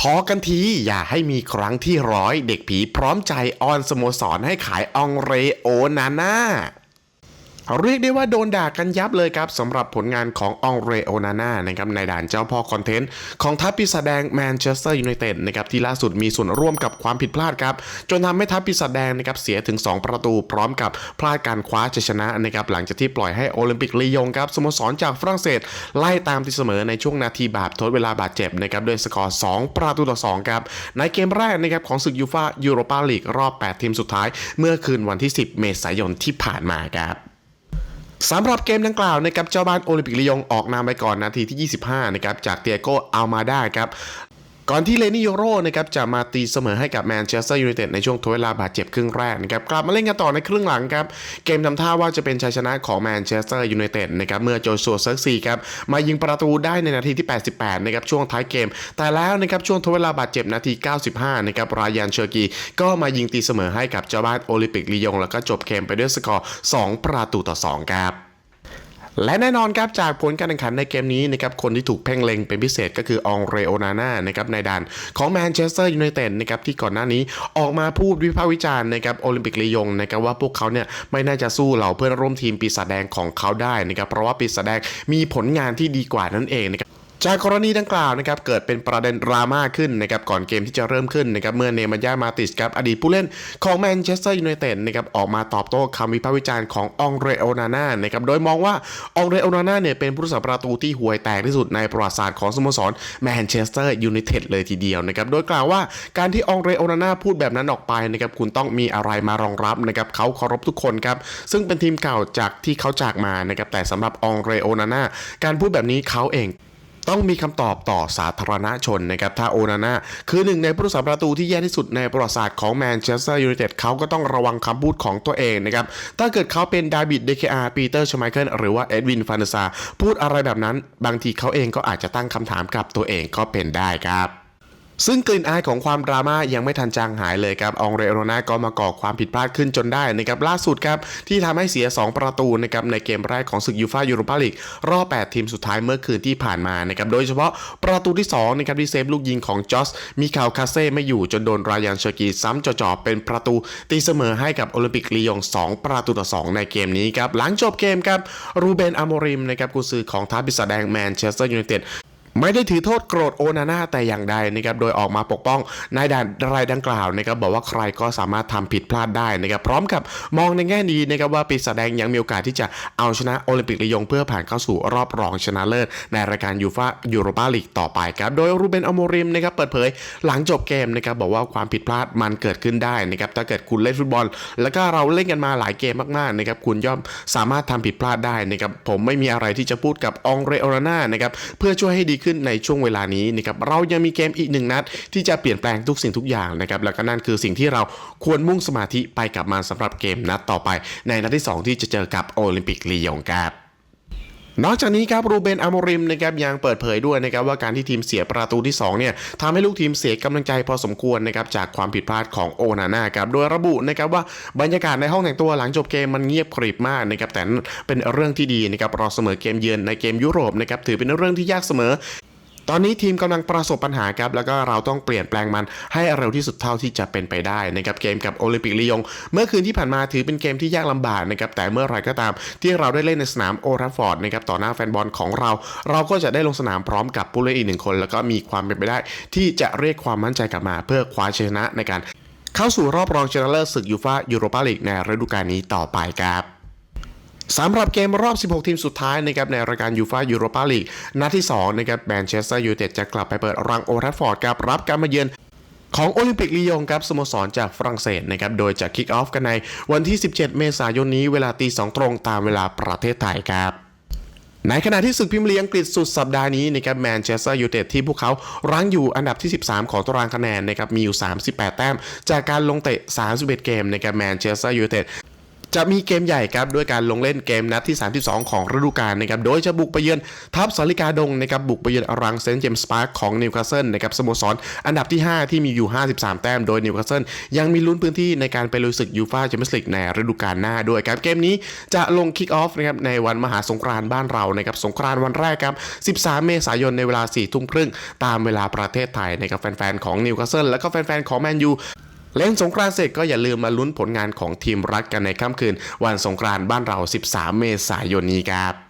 พอกันทีอย่าให้มีครั้งที่ร้อยเด็กผีพร้อมใจออนสโมสรให้ขายอองเรโอนาน่า เรียกได้ว่าโดนด่ากันยับเลยครับสำหรับผลงานขององเรโอนาน่านะครับในด่านเจ้าพ่อคอนเทนต์ของทัพปีศาจแดงแมนเชสเตอร์ยูไนเต็ดนะครับที่ล่าสุดมีส่วนร่วมกับความผิดพลาดครับจนทำให้ทัพปีศาจแดงนะครับเสียถึง 2 ประตูพร้อมกับพลาดการคว้าชัยชนะนะครับหลังจากที่ปล่อยให้โอลิมปิกลียงครับสโมสรจากฝรั่งเศส ไล่ตามตีเสมอในช่วงนาทีบาปทดเวลาบาดเจ็บนะครับด้วยสกอร์ 2 ประตูต่อ2ครับในเกมแรกนะครับของศึกยูฟ่ายูโรปาลีกรอบ 8 ทีมสุดท้าย เมื่อคืนวันที่ 10 เมษายนที่ผ่านมาครับ สำหรับเกมดังกล่าวนะครับเจ้าบ้านโอลิมปิกลียงออกนำไปก่อนนาทีที่ 25 นะครับจากเตียโกอัลมาด้าครับ ก่อนที่เลนี่โยโรนะครับจะมาตีเสมอให้กับแมนเชสเตอร์ยูไนเต็ดในช่วงทดเวลาบาดเจ็บครึ่งแรกนะครับกลับมาเล่นกันต่อในครึ่งหลังครับเกมทำท่าว่าจะเป็นชัยชนะของแมนเชสเตอร์ยูไนเต็ดนะครับเมื่อโจชัวเซิร์กซีครับมายิงประตูได้ในนาทีที่ 88นะครับช่วงท้ายเกม แต่แล้วนะครับช่วงทดเวลาบาดเจ็บนาที 95นะครับรายานเชอร์กีก็มายิงตีเสมอให้กับเจ้าบ้านโอลิมปิกลียง แล้วก็จบเกมไปด้วยสกอร์ 2 ประตูต่อ 2 ครับ และแน่นอนครับจากผลการแข่งขันในเกมนี้นะครับคนที่ถูกเพ่งเล็งเป็นพิเศษก็คือองเรโอนาน่านะครับในด่านของแมนเชสเตอร์ยูไนเต็ดนะครับที่ก่อนหน้านี้ออกมาพูดวิพากษ์วิจารณ์นะครับโอลิมปิกลียงนะครับว่าพวกเขาเนี่ยไม่น่าจะสู้เหล่าเพื่อนร่วมทีมปีศาจแดงของเขาได้นะครับเพราะว่าปีศาจแดงมีผลงานที่ดีกว่านั่นเองนะครับ จากกรณีดังกล่าวนะครับเกิดเป็นประเด็นดราม่าขึ้นนะครับก่อนเกมที่จะเริ่มขึ้นนะครับเมื่อเนมันยามาติสครับอดีตผู้เล่นของแมนเชสเตอร์ยูไนเต็ดนะครับออกมาตอบโต้คำวิพากษ์วิจารณ์ขององเรโอนาน่านะครับโดยมองว่าองเรโอนาน่าเนี่ยเป็นผู้รักษาประตูที่ห่วยแตกที่สุดในประวัติศาสตร์ของสโมสรแมนเชสเตอร์ยูไนเต็ดเลยทีเดียวนะครับโดยกล่าวว่าการที่องเรโอนาน่าพูดแบบนั้นออกไปนะครับคุณต้องมีอะไรมารองรับนะครับเขาเคารพทุกคนครับซึ่งเป็นทีมเก่าจากที่เขาจากมานะครับแต่สำหรับองเรโอนาน่าการพูดแบบนี้เขาเอง ต้องมีคำตอบต่อสาธารณชนนะครับถ้าโอนาน่าคือหนึ่งในผู้รักษาประตูที่แย่ที่สุดในประวัติศาสตร์ของแมนเชสเตอร์ยูไนเต็ดเขาก็ต้องระวังคำพูดของตัวเองนะครับถ้าเกิดเขาเป็นดาวิดเดคอาร์ปีเตอร์ชไมเคิลหรือว่าเอ็ดวินฟานซาพูดอะไรแบบนั้น บางทีเขาเองก็อาจจะตั้งคำถามกับตัวเองก็เป็นได้ครับ ซึ่งกลิ่นอายของความดราม่ายังไม่ทันจางหายเลยครับ อองเรโรนาก็มาก่อความผิดพลาดขึ้นจนได้นะครับล่าสุดครับ ที่ทำให้เสีย 2 ประตูนะครับในเกมแรกของศึกยูฟ่ายูโรปาลีกรอบ 8 ทีมสุดท้ายเมื่อคืนที่ผ่านมานะครับโดยเฉพาะประตูที่2นะครับที่เซฟลูกยิงของจอสมีข่าวคาเซ่ไม่อยู่จนโดนรายานเชอร์กีซ้ำจ่อๆเป็นประตูตีเสมอให้กับโอลิมปิกลียง 2 ประตูต่อ 2 ในเกมนี้ครับหลังจบเกมครับรูเบนอโมริมนะครับกุซือของทัพบิสแดงแมนเชสเตอร์ยูไนเต็ด ไม่ได้ถือโทษโกรธโอนาน่าแต่อย่างใดนะครับโดยออกมาปกป้องนายด่านรายดังกล่าวนะครับบอกว่าใครก็สามารถทำผิดพลาดได้นะครับพร้อมกับมองในแง่ดีนะครับว่าปีศาจแดงยังมีโอกาสที่จะเอาชนะโอลิมปิกลียงเพื่อผ่านเข้าสู่รอบรองชนะเลิศ ในรายการยูฟายูโรปาลีกต่อไปครับโดยรูเบนอโมริมนะครับเปิดเผยหลังจบเกมนะครับบอกว่าความผิดพลาดมันเกิดขึ้นได้นะครับถ้าเกิดคุณเล่นฟุตบอล แล้วก็เราเล่นกันมาหลายเกมมากๆนะครับคุณย่อมสามารถทำผิดพลาดได้นะครับผมไม่มีอะไรที่จะพูดกับองเรโอนาน่านะครับเพื่อช่วยให้ดีขึ้นในช่วงเวลานี้นะครับเรายังมีเกมอีกหนึ่งนัด ที่จะเปลี่ยนแปลงทุกสิ่งทุกอย่างนะครับแล้วก็นั่นคือสิ่งที่เราควรมุ่งสมาธิไปกับมันสำหรับเกมนัดต่อไป ในนัดที่ 2 ที่จะเจอกับโอลิมปิกลียงครับ นอกจากนี้ครับรูเบนอามริมนะครับยังเปิดเผยด้วยนะครับว่าการที่ทีมเสียประตูที่2เนี่ยทำให้ลูกทีมเสียกำลังใจพอสมควรนะครับจากความผิดพลาดของโอนาน่าครับโดยระบุนะครับว่าบรรยากาศในห้องแต่งตัวหลังจบเกมมันเงียบกริบมากนะครับแต่เป็นเรื่องที่ดีนะครับเราเสมอเกมเยือนในเกมยุโรปนะครับถือเป็นเรื่องที่ยากเสมอ ตอนนี้ทีมกำลังประสบปัญหาครับแล้วก็เราต้องเปลี่ยนแปลงมันให้เร็วที่สุดเท่าที่จะเป็นไปได้นะครับเกมกับโอลิมปิกลียง เมื่อคืนที่ผ่านมาถือเป็นเกมที่ยากลำบากนะครับแต่เมื่อไรก็ตามที่เราได้เล่นในสนามโอทัฟฟอร์ดนะครับต่อหน้าแฟนบอลของเรา เราก็จะได้ลงสนามพร้อมกับผู้เล่นอีกหนึ่งคน แล้วก็มีความเป็นไปได้ ที่จะเรียกความมั่นใจกลับมาเพื่อคว้าชนะในการ เข้าสู่รอบรองชนะเลิศศึกยูฟ่ายูโรปาลีกในฤดูกาลนี้ต่อไปครับ สำหรับเกมรอบ 16 ทีมสุดท้ายนะครับในรายการยูฟ่ายูโรปาลีกนัดที่2นะครับแมนเชสเตอร์ยูไนเต็ดจะกลับไปเปิดรังโอทัฟฟอร์ดครับรับการมาเยือนของโอลิมปิกลียงครับสโมสรจากฝรั่งเศสนะครับโดยจะคิกออฟกันในวันที่ 17 เมษายนนี้เวลาตี2ตรงตามเวลาประเทศไทยครับในขณะที่ศึกพิมพ์ลีกอังกฤษสุดสัปดาห์นี้นะครับแมนเชสเตอร์ยูไนเต็ดที่พวกเขารั้งอยู่อันดับที่ 13 ของตารางคะแนนนะครับมีอยู่ 38 แต้ม จากการลงเตะ 31 เกมนะครับแมนเชสเตอร์ยูไนเต็ด จะมีเกมใหญ่ครับด้วยการลงเล่นเกมนัดที่ 32 ของฤดูกาลนะครับโดยจะบุกไปเยือนทัพสาริกาดงนะครับบุกไปเยือนอรังเซนเจมส์พาร์คของนิวคาสเซิลนะครับสโมสรอันดับที่ 5 ที่มีอยู่ 53 แต้มโดยนิวคาสเซิลยังมีลุ้นพื้นที่ในการไปลุยศึกยูฟ่าแชมเปี้ยนส์ลีกในฤดูกาลหน้าด้วยครับเกมนี้จะลงคิกออฟนะครับในวันมหาสงกรานต์บ้านเรานะครับสงกรานต์วันแรกครับ 13 เมษายนในเวลา4ทุ่มครึ่งตามเวลาประเทศไทยนะครับแฟนๆของนิวคาสเซิลและก็แฟนๆของแมนยู เล่นสงกรานต์เสร็จก็อย่าลืมมาลุ้นผลงานของทีมรักกันในค่ำคืน วันสงกรานต์บ้านเรา 13 เมษายนนี้ครับ